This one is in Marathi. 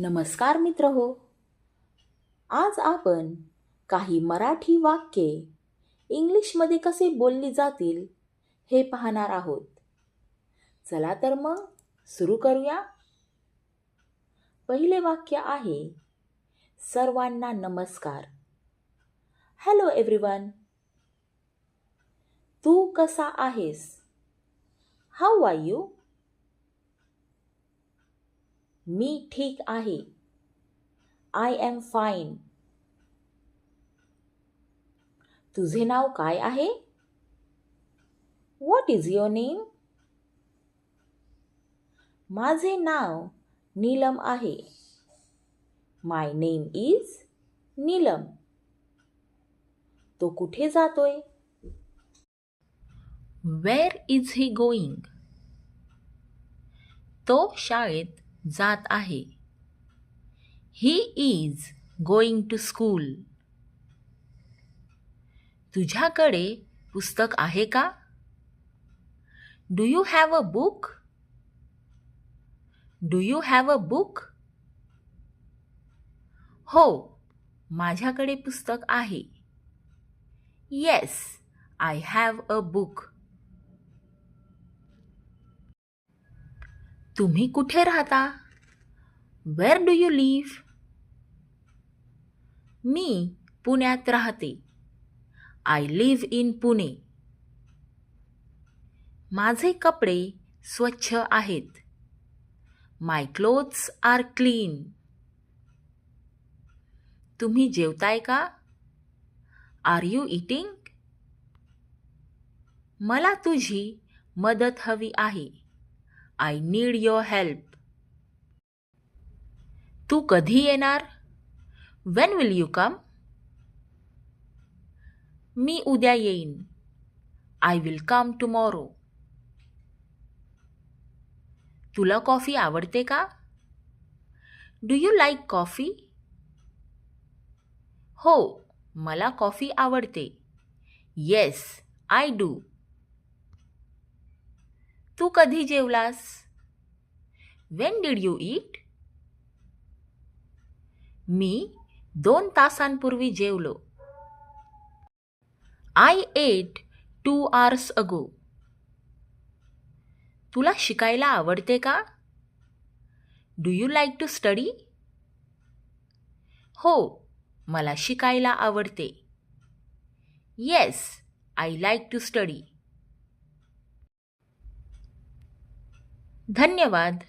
नमस्कार मित्र हो आज आपण काही मराठी वाक्ये इंग्लिशमध्ये कसे बोलली जातील हे पाहणार आहोत. चला तर मग सुरू करूया. पहिले वाक्य आहे सर्वांना नमस्कार. हॅलो एव्हरीवन तू कसा आहेस? हाऊ आर यू मी ठीक आहे. आय एम फाईन तुझे नाव काय आहे? व्हॉट इज युअर नेम माझे नाव नीलम आहे. My name is Neelam. तो कुठे जातोय? वेअर इज ही गोईंग तो शाळेत जात आहे. He is going to school तुझ्याकडे पुस्तक आहे का? Do you have a book do you have a book हो माझ्याकडे पुस्तक आहे. Yes I have a book तुम्ही कुठे राहता? वेअर डू यू लिव्ह मी पुण्यात राहते. आय लिव्ह इन पुणे माझे कपडे स्वच्छ आहेत. माय क्लोथ्स आर क्लीन तुम्ही जेवताय का? आर यू इटिंग मला तुझी मदत हवी आहे. आय नीड युअर हेल्प तू कधी येणार? वेन विल यू कम मी उद्या येईन. आय विल कम टुमॉरो तुला कॉफी आवडते का? डू यू लाईक कॉफी हो मला कॉफी आवडते. येस आय डू तू कधी जेवलास? वेन डीड यू ईट मी दोन तासांपूर्वी जेवलो. आय एट टू आर्स अगो तुला शिकायला आवडते का? Do you like to study हो मला शिकायला आवडते. Yes I like to study धन्यवाद.